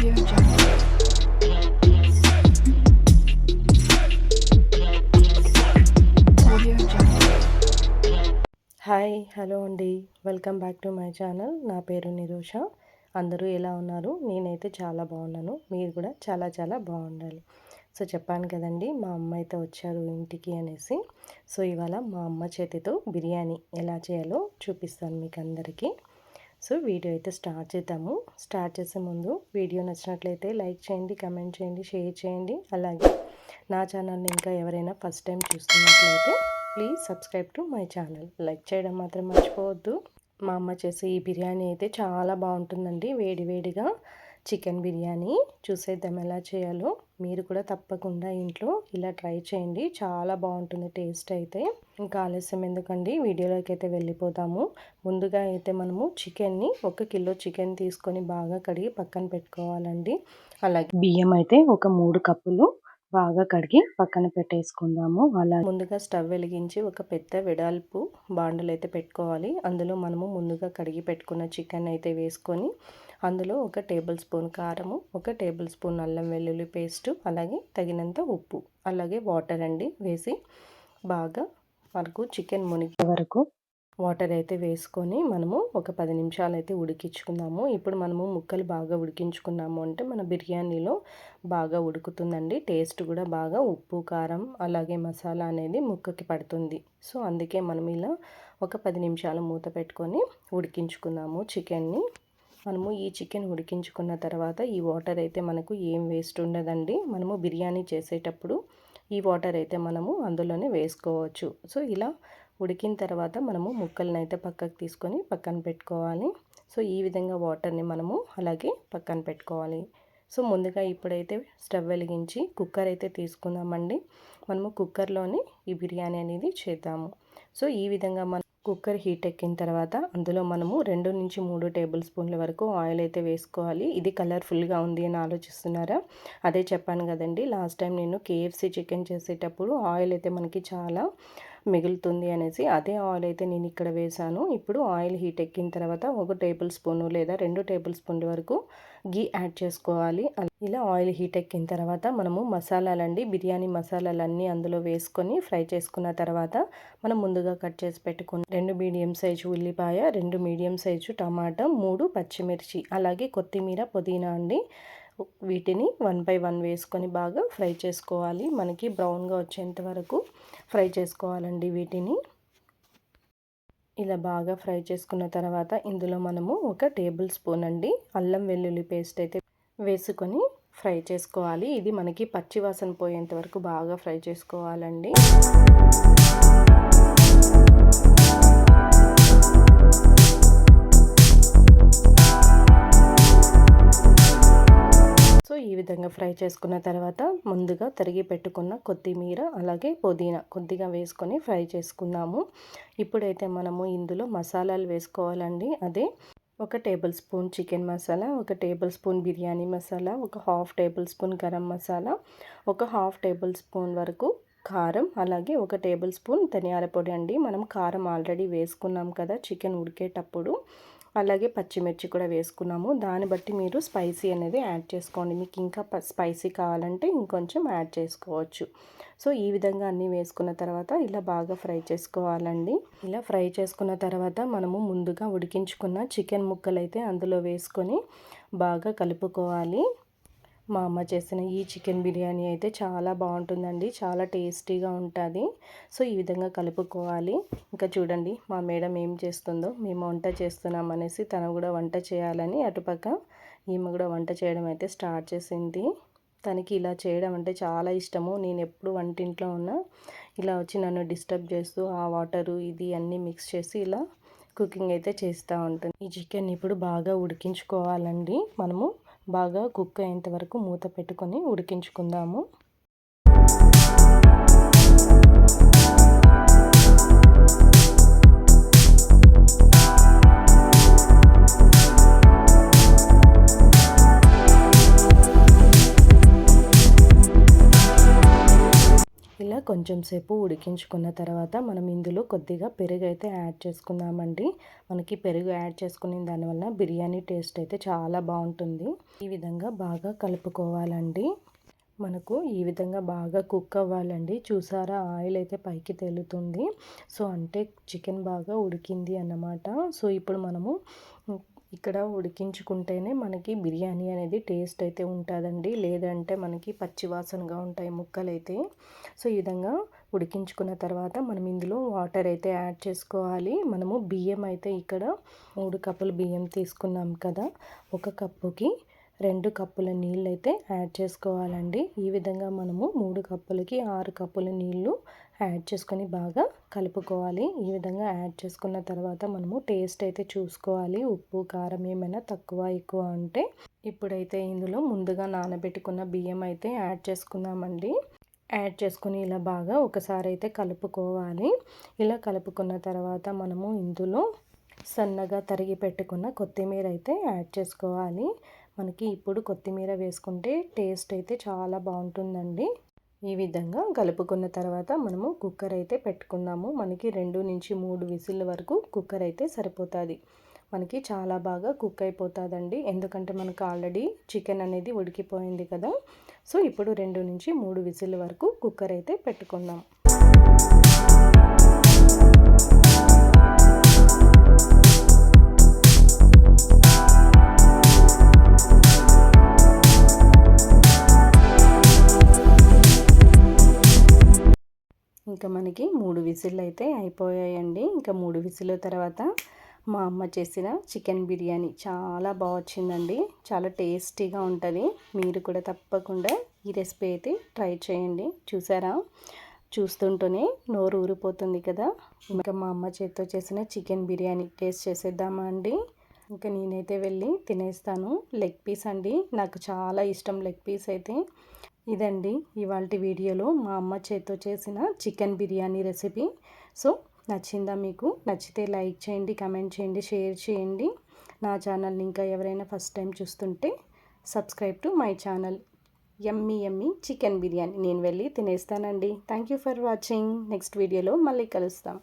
Hi hello అండి. Welcome back to my channel నా పేరు నిరోష. అందరూ ఎలా ఉన్నారు? నేనైతే చాలా బాగున్నాను. మీరు కూడా చాలా చాలా బాగుండాలి. సో చెప్పాను కదండి మా అమ్మ అయితే వచ్చారు ఇంటికి అనేసి. సో ఇవాళ మా అమ్మ చేతితో బిర్యానీ ఎలా చేయాలో చూపిస్తాను మీకు అందరికీ సో వీడియో అయితే స్టార్ట్ చేద్దాము. స్టార్ట్ చేసే ముందు వీడియో నచ్చినట్లయితే లైక్ చేయండి కమెంట్ చేయండి షేర్ చేయండి. అలాగే నా ఛానల్ని ఇంకా ఎవరైనా ఫస్ట్ టైం చూస్తున్నట్లయితే please subscribe to my channel. Like చేయడం మాత్రం మర్చిపోవద్దు. మా అమ్మ చేసే ఈ బిర్యానీ అయితే చాలా బాగుంటుందండి వేడి వేడిగా. చికెన్ బిర్యానీ చూసేద్దాం ఎలా చేయాలో. మీరు కూడా తప్పకుండా ఇంట్లో ఇలా ట్రై చేయండి. చాలా బాగుంటుంది టేస్ట్ అయితే. ఇంకా ఆలస్యం ఎందుకండి? వీడియోలోకి అయితే వెళ్ళిపోతాము. ముందుగా అయితే మనము చికెన్ని ఒక కిలో చికెన్ తీసుకొని బాగా కడిగి పక్కన పెట్టుకోవాలండి. అలాగే బియ్యం అయితే ఒక మూడు కప్పులు బాగా కడిగి పక్కన పెట్టేసుకుందాము. అలా ముందుగా స్టవ్ వెలిగించి ఒక పెద్ద వెడల్పు బాండలు అయితే పెట్టుకోవాలి. అందులో మనము ముందుగా కడిగి పెట్టుకున్న చికెన్ అయితే వేసుకొని అందులో ఒక టేబుల్ స్పూన్ కారము ఒక టేబుల్ స్పూన్ అల్లం వెల్లుల్లి పేస్టు అలాగే తగినంత ఉప్పు. అలాగే వాటర్ అండి వేసి బాగా మనకు చికెన్ మునిగే వరకు వాటర్ అయితే వేసుకొని మనము ఒక పది నిమిషాలు అయితే ఉడికించుకుందాము. ఇప్పుడు మనము ముక్కలు బాగా ఉడికించుకున్నాము అంటే మన బిర్యానీలో బాగా ఉడుకుతుందండి. టేస్ట్ కూడా బాగా ఉప్పు కారం అలాగే మసాలా అనేది ముక్కకి పడుతుంది. సో అందుకే మనం ఇలా ఒక పది నిమిషాలు మూత పెట్టుకొని ఉడికించుకుందాము చికెన్ని. మనము ఈ చికెన్ ఉడికించుకున్న తర్వాత ఈ వాటర్ అయితే మనకు ఏం వేస్ట్ ఉండదండి. మనము బిర్యానీ చేసేటప్పుడు ఈ వాటర్ అయితే మనము అందులోనే వేసుకోవచ్చు. సో ఇలా ఉడికిన తర్వాత మనము ముక్కలను అయితే పక్కకు తీసుకొని పక్కన పెట్టుకోవాలి. సో ఈ విధంగా వాటర్ని మనము అలాగే పక్కన పెట్టుకోవాలి. సో ముందుగా ఇప్పుడైతే స్టవ్ వెలిగించి కుక్కర్ అయితే తీసుకుందామండి. మనము కుక్కర్లోనే ఈ బిర్యానీ అనేది చేద్దాము. సో ఈ విధంగా మనం కుక్కర్ హీట్ ఎక్కిన తర్వాత అందులో మనము రెండు నుంచి మూడు టేబుల్ స్పూన్ల వరకు ఆయిల్ అయితే వేసుకోవాలి. ఇది కలర్ఫుల్గా ఉంది అని ఆలోచిస్తున్నారా? అదే చెప్పాను కదండి లాస్ట్ టైం నేను కేఎఫ్సి చికెన్ చేసేటప్పుడు ఆయిల్ అయితే మనకి చాలా మిగులుతుంది అనేసి అదే ఆయిల్ అయితే నేను ఇక్కడ వేసాను ఇప్పుడు ఆయిల్ హీట్ ఎక్కిన తర్వాత ఒక టేబుల్ స్పూను లేదా రెండు టేబుల్ స్పూన్ల వరకు గీ యాడ్ చేసుకోవాలి. ఇలా ఆయిల్ హీట్ ఎక్కిన తర్వాత మనము మసాలాలండి బిర్యానీ మసాలాలన్నీ అందులో వేసుకొని ఫ్రై చేసుకున్న తర్వాత మనం ముందుగా కట్ చేసి పెట్టుకున్న రెండు మీడియం సైజు ఉల్లిపాయ రెండు మీడియం సైజు టమాటా మూడు పచ్చిమిర్చి అలాగే కొత్తిమీర పుదీనా అండి. వీటిని వన్ బై వన్ వేసుకొని బాగా ఫ్రై చేసుకోవాలి. మనకి బ్రౌన్గా వచ్చేంత వరకు ఫ్రై చేసుకోవాలండి వీటిని. ఇలా బాగా ఫ్రై చేసుకున్న తర్వాత ఇందులో మనము ఒక టేబుల్ స్పూన్ అండి అల్లం వెల్లుల్లి పేస్ట్ అయితే వేసుకొని ఫ్రై చేసుకోవాలి. ఇది మనకి పచ్చివాసన పోయేంత వరకు బాగా ఫ్రై చేసుకోవాలండి. ఈ విధంగా ఫ్రై చేసుకున్న తర్వాత ముందుగా తరిగి పెట్టుకున్న కొత్తిమీర అలాగే పుదీనా కొద్దిగా వేసుకొని ఫ్రై చేసుకున్నాము. ఇప్పుడైతే మనము ఇందులో మసాలాలు వేసుకోవాలండి. అదే ఒక టేబుల్ స్పూన్ చికెన్ మసాలా ఒక టేబుల్ స్పూన్ బిర్యానీ మసాలా ఒక half tablespoon garam masala ఒక హాఫ్ టేబుల్ స్పూన్ వరకు కారం అలాగే ఒక టేబుల్ స్పూన్ ధనియాల పొడి అండి. మనం కారం ఆల్రెడీ వేసుకున్నాం కదా చికెన్ ఉడికేటప్పుడు. అలాగే పచ్చిమిర్చి కూడా వేసుకున్నాము. దాన్ని బట్టి మీరు స్పైసీ అనేది యాడ్ చేసుకోండి. మీకు ఇంకా స్పైసీ కావాలంటే ఇంకొంచెం యాడ్ చేసుకోవచ్చు. సో ఈ విధంగా అన్నీ వేసుకున్న తర్వాత ఇలా బాగా ఫ్రై చేసుకోవాలండి. ఇలా ఫ్రై చేసుకున్న తర్వాత మనము ముందుగా ఉడికించుకున్న చికెన్ ముక్కలు అయితే అందులో వేసుకొని బాగా కలుపుకోవాలి. మా అమ్మ చేసిన ఈ చికెన్ బిర్యానీ అయితే చాలా బాగుంటుందండి. చాలా టేస్టీగా ఉంటుంది. సో ఈ విధంగా కలుపుకోవాలి. ఇంకా చూడండి మా మేడం ఏం చేస్తుందో మేము వంట చేస్తున్నాం అనేసి తను కూడా వంట చేయాలని అటుపక్క ఈమె కూడా వంట చేయడం అయితే స్టార్ట్ చేసింది. తనకి ఇలా చేయడం అంటే చాలా ఇష్టము. నేను ఎప్పుడు వంటింట్లో ఉన్నా ఇలా వచ్చి నన్ను డిస్టర్బ్ చేస్తూ ఆ వాటరు ఇది అన్నీ మిక్స్ చేసి ఇలా కుకింగ్ అయితే చేస్తూ ఉంటుంది. ఈ చికెన్ ఇప్పుడు బాగా ఉడికించుకోవాలండి మనము. బాగా కుక్ అయ్యేంత వరకు మూత పెట్టుకొని ఉడికించుకుందాము. కొంచెం సేపు ఉడికించుకున్న తర్వాత మనం ఇందులో కొద్దిగా పెరుగు అయితే యాడ్ చేసుకుందామండి. మనకి పెరుగు యాడ్ చేసుకునే దానివల్ల బిర్యానీ టేస్ట్ అయితే చాలా బాగుంటుంది. ఈ విధంగా బాగా కలుపుకోవాలండి. మనకు ఈ విధంగా బాగా కుక్ అవ్వాలండి. చూసారా? ఆయిల్ అయితే పైకి తేలుతుంది. సో అంటే చికెన్ బాగా ఉడికింది అన్నమాట. సో ఇప్పుడు మనము ఇక్కడ ఉడికించుకుంటేనే మనకి బిర్యానీ అనేది టేస్ట్ అయితే ఉంటుందండి. లేదంటే మనకి పచ్చివాసనగా ఉంటాయి ముక్కలు అయితే సో ఈ విధంగా ఉడికించుకున్న తర్వాత మనం ఇందులో వాటర్ అయితే యాడ్ చేసుకోవాలి. మనము బియ్యం అయితే ఇక్కడ మూడు కప్పులు బియ్యం తీసుకున్నాం కదా. ఒక కప్పుకి రెండు కప్పుల నీళ్ళు అయితే యాడ్ చేసుకోవాలండి. ఈ విధంగా మనము మూడు కప్పులకి ఆరు కప్పుల నీళ్ళు యాడ్ చేసుకొని బాగా కలుపుకోవాలి. ఈ విధంగా యాడ్ చేసుకున్న తర్వాత మనము టేస్ట్ అయితే చూసుకోవాలి. ఉప్పు కారం ఏమైనా తక్కువ ఎక్కువ అంటే ఇప్పుడైతే ఇందులో ముందుగా నానబెట్టుకున్న బియ్యం అయితే యాడ్ చేసుకున్నామండి యాడ్ చేసుకుని ఇలా బాగా ఒకసారి అయితే కలుపుకోవాలి. ఇలా కలుపుకున్న తర్వాత మనము ఇందులో సన్నగా తరిగి పెట్టుకున్న కొత్తిమీర అయితే యాడ్ చేసుకోవాలి. మనకి ఇప్పుడు కొత్తిమీర వేసుకుంటే టేస్ట్ అయితే చాలా బాగుంటుందండి. ఈ విధంగా కలుపుకున్న తర్వాత మనము కుక్కర్ అయితే పెట్టుకుందాము. మనకి రెండు నుంచి మూడు విసిల్ వరకు కుక్కర్ అయితే సరిపోతుంది. మనకి చాలా బాగా కుక్ అయిపోతుందండి. ఎందుకంటే మనకు ఆల్రెడీ చికెన్ అనేది ఉడికిపోయింది కదా. సో ఇప్పుడు రెండు నుంచి మూడు విసిల్ వరకు కుక్కర్ అయితే పెట్టుకుందాం. ఇంకా మనకి మూడు విజిల్లు అయితే అయిపోయాయండి. ఇంకా మూడు విజిల్ తర్వాత మా అమ్మ చేసిన చికెన్ బిర్యానీ చాలా బాగా వచ్చిందండి చాలా టేస్టీగా ఉంటుంది. మీరు కూడా తప్పకుండా ఈ రెసిపీ అయితే ట్రై చేయండి. చూసారా? చూస్తుంటూనే నోరు ఊరిపోతుంది కదా. ఇంకా మా అమ్మ చేతితో చేసిన చికెన్ బిర్యానీ టేస్ట్ చేసేద్దామా అండి? ఇంకా నేనైతే వెళ్ళి తినేస్తాను. లెగ్ పీస్ అండి. నాకు చాలా ఇష్టం లెగ్ పీస్ అయితే. ఇదండి ఇవాళ వీడియోలో మా అమ్మ చేత్తో చేసిన చికెన్ బిర్యానీ రెసిపీ. సో నచ్చిందా మీకు? నచ్చితే లైక్ చేయండి కమెంట్ చేయండి షేర్ చేయండి. నా ఛానల్ని ఇంకా ఎవరైనా ఫస్ట్ టైం చూస్తుంటే subscribe to my channel. Yummy yummy chicken biryani. నేను వెళ్ళి తినేస్తానండి. Thank you for watching. Next వీడియోలో మళ్ళీ కలుస్తాం.